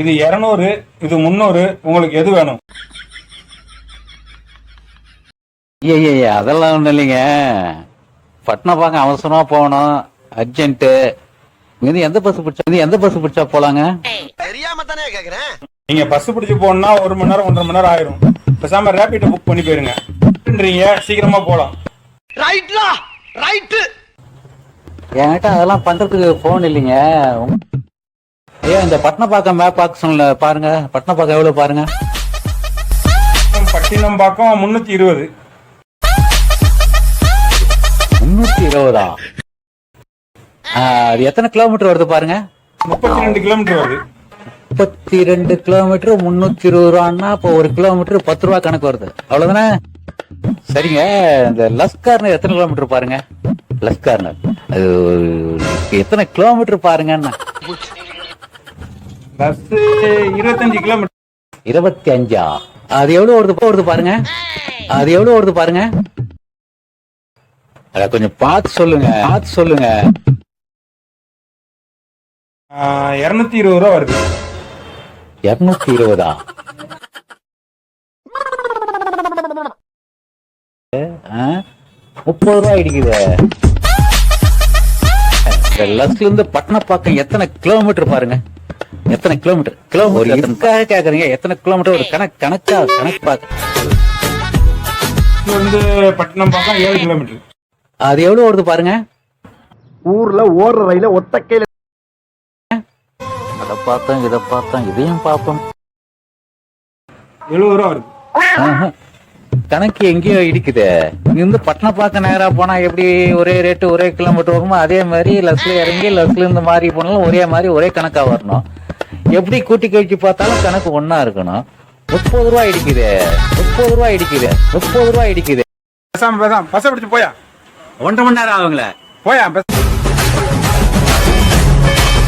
இது இருநூறு இது முந்நூறு உங்களுக்கு எது வேணும்? ஐயா அதெல்லாம் ஒன்றும் இல்லைங்க. பட்னம் பார்க்க அவசரமா போகணும். அர்ஜென்ட்டு. இது எந்த பஸ் பிடிச்சா இது எந்த பஸ் பிடிச்சா போலாங்க? தெரியாம தானே கேக்குறேன். நீங்க பஸ் பிடிச்சு போகணும்னா ஒரு மணி நேரம் ஒன்றரை மணி நேரம் ஆயிரும். பேசாம ரேபிட்டை புக் பண்ணி போயிருங்க. சீக்கிரமா போலாம். ரைட்லா ரைட்டு என்கிட்ட அதெல்லாம் பண்றதுக்கு போன் இல்லைங்க. ஐயா இந்த பட்னப்பாக்கம் மேப் ஆக்ஷன்ல பாருங்க. பட்னப்பாக்கம் எவ்வளவு பாருங்க? பட்டினம் பக்கம் முன்னூத்தி இருபது. முன்னூத்தி இருபதா? அது எத்தனை கிலோமீட்டர் வருது பாருங்க? முப்பத்தி ரெண்டு கிலோமீட்டர் வருது. முப்பத்தி ரெண்டு கிலோமீட்டர் முன்னூத்தி இருபது ரூபான்னா இப்போ ஒரு கிலோமீட்டர் பத்து ரூபா கணக்கு வருது. அவ்வளவுதானே? சரிங்க. இந்த லஸ்கார்னர் எத்தனை கிலோமீட்டர் பாருங்க? லஸ்கார்னர் அது எத்தனை கிலோமீட்டர் பாருங்கன்னு பஸ் இருபத்தஞ்சு கிலோமீட்டர் இருபத்தி அஞ்சா அது எவ்வளவு வருது வருது பாருங்க. அது எவ்வளவு வருது பாருங்க. அட கொஞ்சம் பார்த்து சொல்லுங்க பார்த்து சொல்லுங்க. இருநூத்தி இருபது ரூபா வருது. இருநூத்தி இருபதா? முப்பது ரூபாய் இடிக்குது லஸ்ல இருந்து பட்டணப்பாக்கம் எத்தனை கிலோமீட்டர் பாருங்க. எத்தனை கிலோமீட்டர் கிலோமீட்டர் எதுக்காக கேக்குறீங்க. எத்தனை கிலோமீட்டர் ஒரு கணக்கு கணக்கா? கணக்கு பாக்க. இது வந்து பட்டினம் பக்கம் ஏழு கிலோமீட்டர் அது எவ்வளவு வருது பாருங்க. ஊர்ல ஓடுற ரயில ஒத்த கையில அதை பார்த்தோம் இதை பார்த்தோம் இதையும் பார்த்தோம். எழுபது ரூபா வருது. கணக்கு எங்கேயோ இடிக்குது. இங்க இருந்து பட்டணப்பாக்கம் நேரா போனா எப்படி ஒரே ரேட்டு ஒரே கிலோமீட்டர் வருமோ அதே மாதிரி லஸ்ல இறங்கி லஸ்ல இருந்து மாறி போனாலும் ஒரே மாதிரி ஒரே கணக்கா வரணும். எப்படி கூட்டி கழிச்சு பார்த்தாலும் கணக்கு ஒண்ணா இருக்கணும். முப்பது ரூபாய் இடிக்குது. முப்பது ரூபாய் இடிக்குது. முப்பது ரூபாய் இடிக்குது. பேசாம பேசாம பஸ் பிடிச்சு போயா? ஒன்றரை மணி நேரம் ஆகுங்களே. போயா